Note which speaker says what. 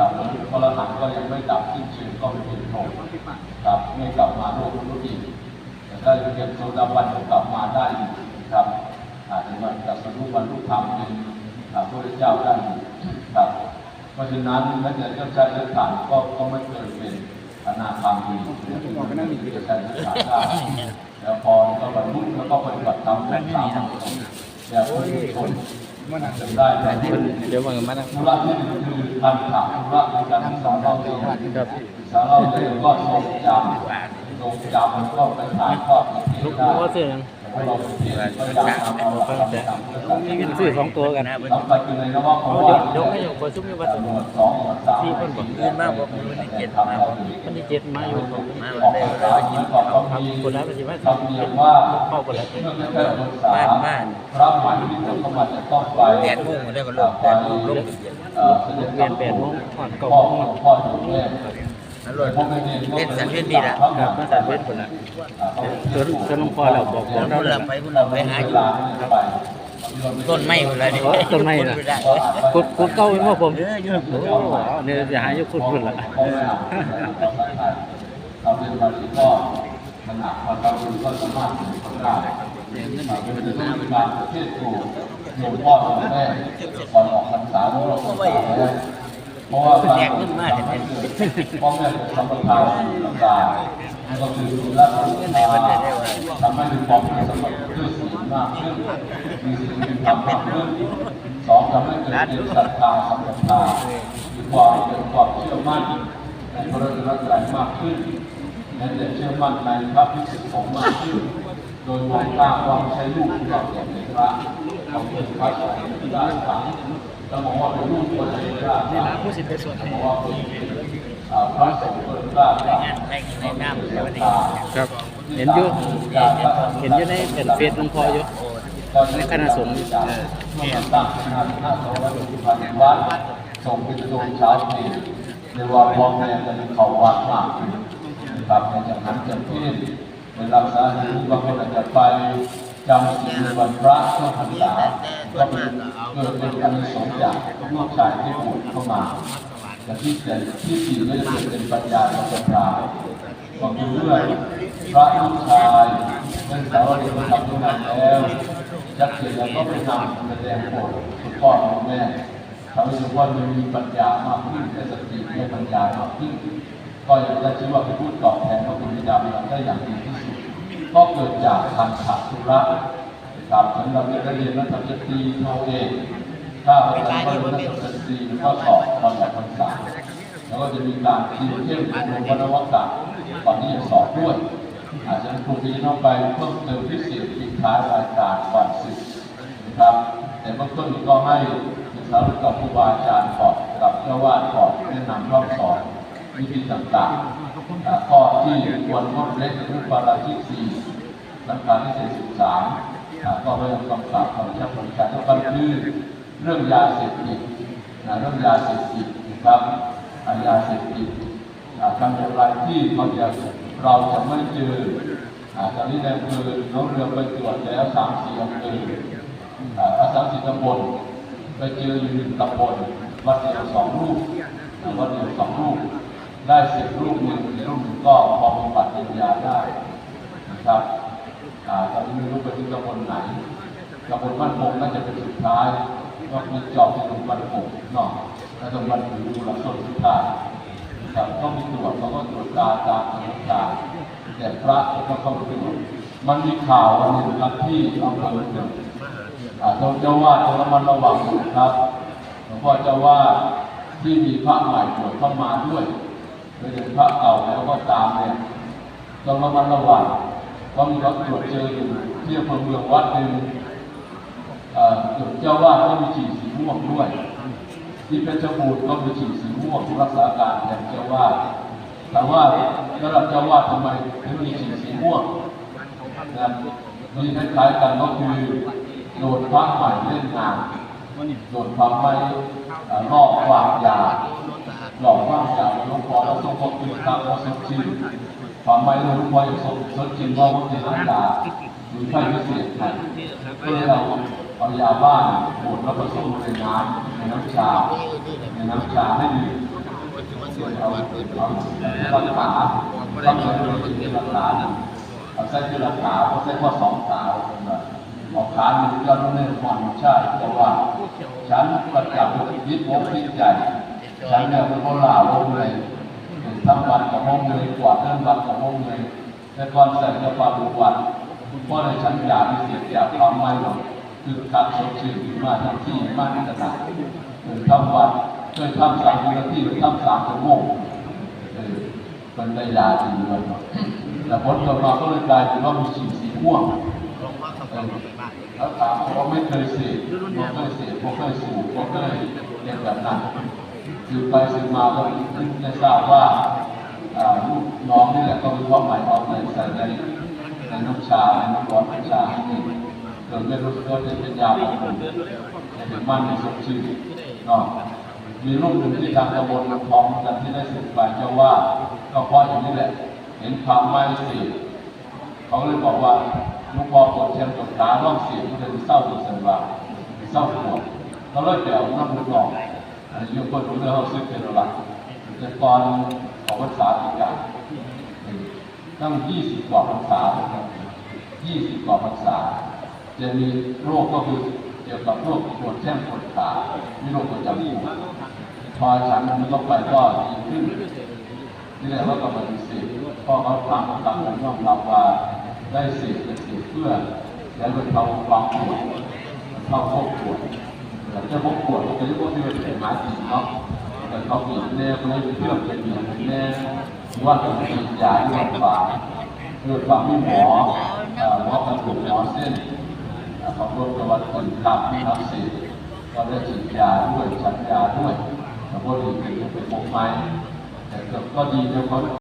Speaker 1: ครับพระหันต์ก็ยังไม่ดับสิ้นเชิงก็ไม่เป็นโทษครับไม่กลับมาโลกมนุษย์อีกแต่ถ้าเรียนโซดาบันก็กลับมาได้อีกครับอาจจะมาจับสรุปบรรลุธรรมเป็นพระพุทธเจ้าได้อีกครับ เพราะฉะนั้นแม้แต่เจ้าชายนิทานก็ก็ไม่เคยเป็นอนาคามีก็นั่งอยู่เจ้าชายนิทานได้แล้วพอก็บรรลุแล้วก็ปฏิบัติธรรมเป็นสามแบบคน คนมันจะได้แต่
Speaker 2: เดี๋ยวมันมานั่ง
Speaker 1: ธุระที่หนึ่งคือการถามธุระในการศึกษาเราเองศึกษาเราเองก็ทรงจำทรงจำแล้วก็ไปถ่ายทอดให้
Speaker 2: ลูก
Speaker 1: ได้
Speaker 2: ว่าซื้อหยัง
Speaker 1: ให้เราเป็น
Speaker 2: ซื้อสองตัวกัน
Speaker 1: นะ
Speaker 2: เดี๋ยวเดี๋ยวให้อยู่คนซุ้มอยู่วัด
Speaker 1: สองหมวดสาม
Speaker 2: ที่เพิ่นบอก
Speaker 3: เงินมากบอกมันได้เจ็ดมาบอก
Speaker 2: วันที่เจ็ดมาอยู่
Speaker 3: มา
Speaker 1: อ
Speaker 3: วั
Speaker 1: อนก
Speaker 3: ได้
Speaker 1: ภาษาที่ก่อนเขามี
Speaker 2: คนนั้นปฏิบัติ
Speaker 1: ธรรมเนียมว่า
Speaker 2: เข้าคนละ
Speaker 1: เมื่อแค่ภาษาพระใหม่ที่จะเข้ามาจะต้องไป
Speaker 3: แปดโมงมาได้ก็ลงแปดโมงลงเย็น
Speaker 1: เอ่อเสด็จ
Speaker 2: เรียนแปดโมงทอดเก้า
Speaker 1: พ่อ
Speaker 2: โมง
Speaker 1: พ่ออยู่แม่
Speaker 3: นั่นรถเป็นสันเวียนดีละ
Speaker 2: ครับมาสานเวทคนละเกิดเกิดหลวงพ่อเราบอกบอกเรา
Speaker 3: พุ่น
Speaker 2: แล้
Speaker 3: ละ
Speaker 2: ว
Speaker 3: ไปพุ่นละไปหาอยู่ต้นไม้พุ่นละนี่
Speaker 2: ต้นไม้น่ะ
Speaker 3: ไม่ได้
Speaker 2: กุดกุดเก้าเป็นพ่อผม
Speaker 3: เอออยู่
Speaker 2: โอ้เนี่ยจะหาอยู่กุดคนละ
Speaker 1: เราเรียนบาลีก็ขนาดพอเราดูก็สามารถเรียนได้เป็นเรื่องการเทศน์ครูหลวงพ่อหลวงแม่ก่อนออกพรรษาเราก็ไม่ เพราะว่าการ
Speaker 3: แจกขึ้นมาเนี่ย
Speaker 1: พ่อแม่เป็นสัมปทานต่างๆก็คือรักษาทำให้มีความเป็นสมบัติเพื่อศีลมากขึ้นมีศีลเป็นธรรมากขึ้นสองทำให้เกิดเป็นศรัทธาสัมปทานมีความเป็นความเชื่อมั่นในพระรัตนตรัยมากขึ้นและจะเชื่อมั่นในพระภิกษุสงฆ์มากขึ้นโดยมองตาความใช้ลูกที่เราเห็นในพระเราเป็นพระสงฆ์ที่ได้สัง เรามองว่าเป็นลูกคนในพระนี่นะผู้สิทธิ์เป็นส่วนมองว่าเป็นอ่าพรงฆ์คนพระ
Speaker 3: งานให้ในน้ำเดี๋ยวนี้
Speaker 2: ครับเห็นอยู่เห็นอยู่ในเป็นเฟซลงพออยู่ในคณะสงฆ์
Speaker 1: เนี่ยตั้งคณะสงฆ์วันที่พันวัดส่งเป็นโยมเช้าปีในวันพ่อแม่จะมีเขาวัดมากครับในจากนั้นจะเพี้ยนในรักษาหรือบางคนอาจจะไปจำศีลวันพระช่วงพรรษา ก็เป็นเกิดเป็นอันสองอย่างลูกชายที่บวชเข้ามาแต่ที่เกิดที่สี่ก็จะเกิดเป็นปัญญาปัญญาก็คือเรื่องพระลูกชายเป็นสาวเรียนทำทุกงานแล้วชักเจนแล้วก็ไปนำแสดงโปรดคุณพ่อคุณแม่ทำให้ทุกคนมีปัญญามากขึ้นได้สติได้ปัญญามากขึ้นก็อยากจะชื่อว่าเป็นผู้ตอบแทนพระคุณบิดามารดาได้อย่างดีที่สุดก็เกิดจากการขาดธุระ นะครับสำหรับนักเรียนนักศึกษาตรีโทเอกถ้าเราจะเรียนนักศึกษาตรีก็สอบตอนออกพรรษาแล้วก็จะมีการทีมเข้มอบรมวรรณวกรรมตอนนี้จะสอบด้วยอาจจะครูปีน้องไปเพิ่มเติมพิเศษปิดท้ายรายการก่อนสิบนะครับ แต่เบื้องต้นก็ให้ศึกษากับครูบาอาจารย์ก่อนกับเจ้าวาดก่อนแนะนำรอบสอนวิธีต่างๆข้อที่ควรงดเล่นรูปปาราชิกสี่หลักการที่เศษสิบสาม ก็เริ่มกำกับของเจ้าบริการแล้วก็คือเรื่องยาเสพติดนะเรื่องยาเสพติดนะครับยาเสพติดอ่าทำอย่างไรที่เราจะเราจะไม่เจออ่าตอนนี้ในอำเภอน้องเรือไปตรวจแล้วสามสี่อำเภออ่าสามสี่ตำบลไปเจออยู่หนึ่งตำบลวัดเดียวสองรูปว่าเดียวสองลูกได้สิบลูกหนึ่งอีกลูกหนึ่งก็พอบำบัดเป็นยาได้นะครับ ตอนนี้ไม่รู้ไปที่ตำบลไหนตำบลบ้านพงน่าจะเป็นสุดท้ายก็คือจอบที่ตำบลบ้านพงเนาะแล้วตำบลบ้านดูหลักต้นสุดท้ายครับต้องมีตรวจเขาก็ตรวจตาตามสถานการ์แต่พระก็เข้าตรวจมันมีข่าววันหนึ่งครับที่อำเภอหนึ่งอ่าเจ้าว่าต้องระมัดระวังนะครับหลวงพ่อเจ้าว่าที่มีพระใหม่บวชเข้ามาด้วยไม่ใช่พระเก่าแล้วก็ตามเนี่ยต้องระมัดระวัง เพราะมีรถตรวจเจออยู่ที่อำเภอเมืองวัดหนึ่งเอ่อเจ้าว่าก็มีฉี่สีม่วงด้วย ที่เพชรบูรก็มีฉี่สีม่วงรักษาการแทนเจ้าว่าแต่ว่าระดับเจ้าว่าทำไมถึงมีฉี่สีม่วงนะมีคล้ายๆกันก็คือโดนพระใหม่เล่นงานโดนความไม่เอ่อลอกความยาหลอกความยาลงพ่อแล้วทรงความคิดตามความสดชื่น ความไม่รู้พออย่างสดสดชื่นว่าวันที่น้ำตาหรือไฟพิเศษไทยก็เลยเราเอายาบ้านบดแล้วผสมในน้ำในน้ำชาในน้ำชาให้ดื่มช่วยเอาเอารักษาต้องใช้เลยเป็นรักษานเอาใส่คือรักษาเพราะใส่ข้อสองสาวออกขาหนึ่งยอดเนื้อมันใช่แต่ว่าฉันประจับยึดโอกยึดใจฉันเนี่ยเป็นคนลาลงเลย ทั้งวันกับห้องเลยกว่าทั้งวันกับห้องเลยแต่ก่อนใส่จะปาบุกวันเพราะในฉันอยากมีเสียงอยากความไม่หรอกคือการสดชื่นมาทั้งที่มากขนาดคือทำวันเคยทำสามนาทีหรือทำสามชั่วโมงเป็นได้ยาจริงเลยแต่ผลออกมาก็เลยกลายเป็นว่ามีสีสีม่วงแล้วถามเขาไม่เคยเสพไม่เคยเสพไม่เคยสูบไม่เคยเรียนแบบนั้น คือไปสืบมาก็ขึ้นได้ทราบว่าลูกน้องนี่แหละก็มีความหมายเอาในใส่ในในน้ำชาในน้ำร้อนน้ำชาให้กินเกิดไม่รู้สึกว่าจะเป็นยาของผมจะเป็นมั่นในสมชื่อเนาะมีรูปหนึ่งที่ทางตำบลลำพองกันที่ได้สืบไปเจ้าว่าก็เพราะอย่างนี้แหละ เห็นความไม่เสพเขาเลยบอกว่าลูกพ่อปวดเชียงปวดขาร่องเสียงมันเลยเศร้าปวดสันว่าเศร้าปวดเขาเลยแปลน้ำมันหลอก อันนี้ยกคนรู้เรื่องเขาซื้อเป็นหลักแต่ก่อนของภาษาอีกอย่างตั้งยี่สิบกว่าภาษายี่สิบกว่าภาษา จะมีโรคก็คือเกี่ยวกับโรคปวดแข้งปวดขามีโรคประจำตัวพอฉันมันก็ไปก็ดีขึ้นนี่แหละว่ากับปฏิเสธพราะเขาทำตามนั้นยอมรับว่าได้เสพเป็นเสพเพื่อแล้วมันเขาความปวดเขาพบปวด แต่จะพบปวดจะพบที่มันเป็นหมาจริงเนาะแต่เขาบีบแน่ไม่ได้เพื่อเป็นอย่างแน่ว่าจะมียาที่รักษาเกิดความไม่หมอเอ่อหมอกระดูกหมอเส้นเอ่อเขารวมกับว่าคนขับทำเสพก็ได้ฉีดยาด้วยฉันยาด้วยแล้วก็ดีเป็นเป็นพวกไม้แต่ก็ดีนะเขา